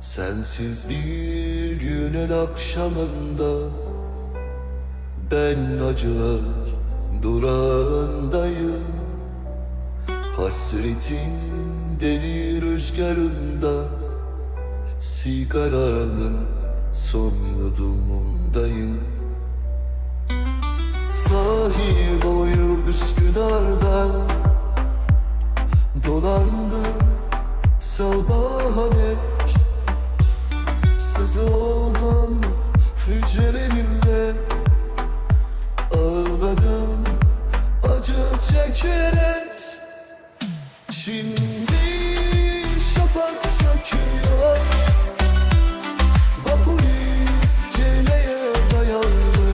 Sensiz bir günün akşamında Ben acılar durağındayım. Hasretin deli rüzgarında Sigaranın son yudumundayım. Sahil boyu Üsküdar'dan Dolandım sabaha çerez. Şimdi